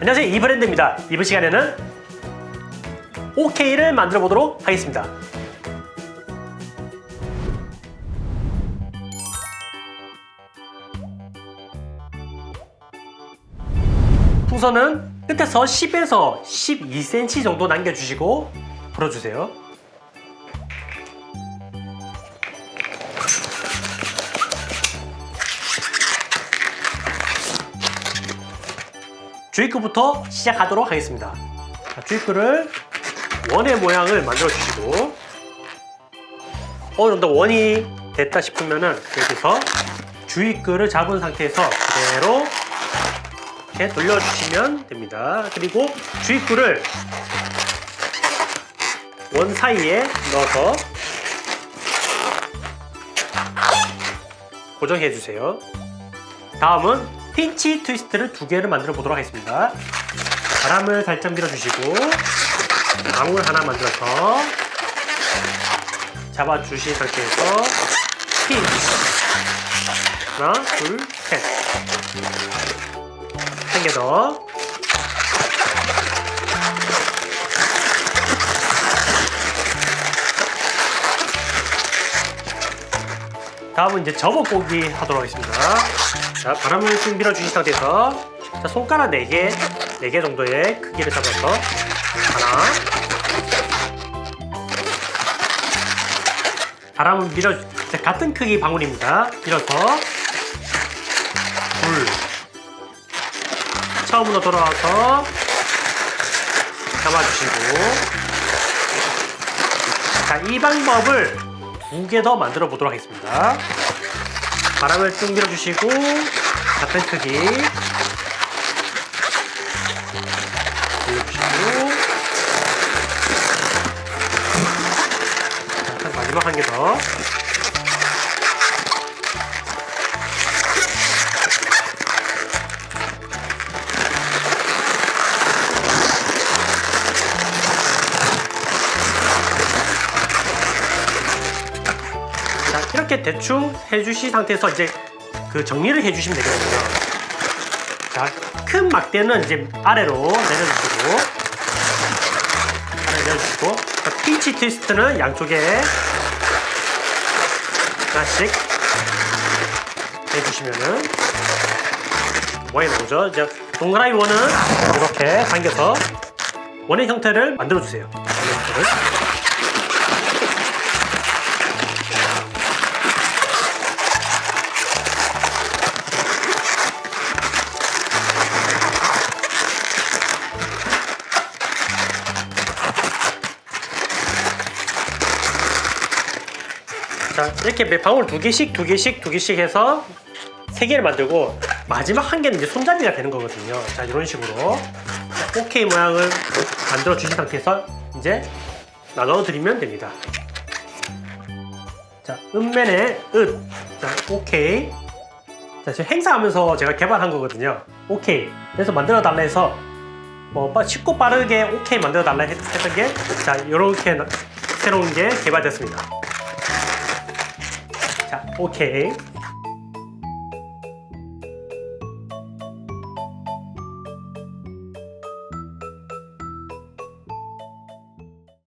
안녕하세요. 이브랜드입니다. 이번 시간에는 OK를 만들어 보도록 하겠습니다. 풍선은 끝에서 10에서 12cm 정도 남겨주시고 불어주세요 주입구부터 시작하도록 하겠습니다. 자, 주입구를 원의 모양을 만들어 주시고 어느 정도 원이 됐다 싶으면은 여기서 주입구를 잡은 상태에서 그대로 이렇게 돌려주시면 됩니다. 그리고 주입구를 원 사이에 넣어서 고정해 주세요. 다음은 핀치 트위스트를 두 개를 만들어 보도록 하겠습니다. 바람을 살짝 밀어주시고 방울 하나 만들어서 잡아주신 상태에서 핀치. 하나 둘셋. 한 개 더 다음은 이제 접어보기 하도록 하겠습니다. 자, 바람을 쭉 밀어주신 상태에서 자, 손가락 4개, 4개 정도의 크기를 잡아서 하나 바람을 밀어 자, 같은 크기 방울입니다. 밀어서 둘 처음으로 돌아와서 잡아주시고 자, 이 방법을 두 개 더 만들어 보도록 하겠습니다. 바람을 쭉 밀어주시고 같은 크기 올려주시고 자, 마지막 한 개 더. 자, 이렇게 대충 해주신 상태에서 이제 그 정리를 해주시면 되거든요. 자, 큰 막대는 이제 아래로 내려주시고, 아래 내려주시고, 자, 핀치 트위스트는 양쪽에 하나씩 해주시면은 원이 나오죠. 이제 동그라미 원은 이렇게 당겨서 원의 형태를 만들어주세요. 자 이렇게 매 방울 두 개씩 두 개씩 두 개씩 해서 세 개를 만들고 마지막 한 개는 이제 손잡이가 되는 거거든요. 자 이런 식으로 자, OK 모양을 만들어 주신 상태에서 이제 나눠 드리면 됩니다. 자 은면에 은, 자 OK. 자 지금 행사하면서 제가 개발한 거거든요. OK. 그래서 만들어 달라 해서 뭐 빠- 쉽고 빠르게 OK 만들어 달라 했- 했던 게 자 이렇게 나- 새로운 게 개발됐습니다. 자, 오케이.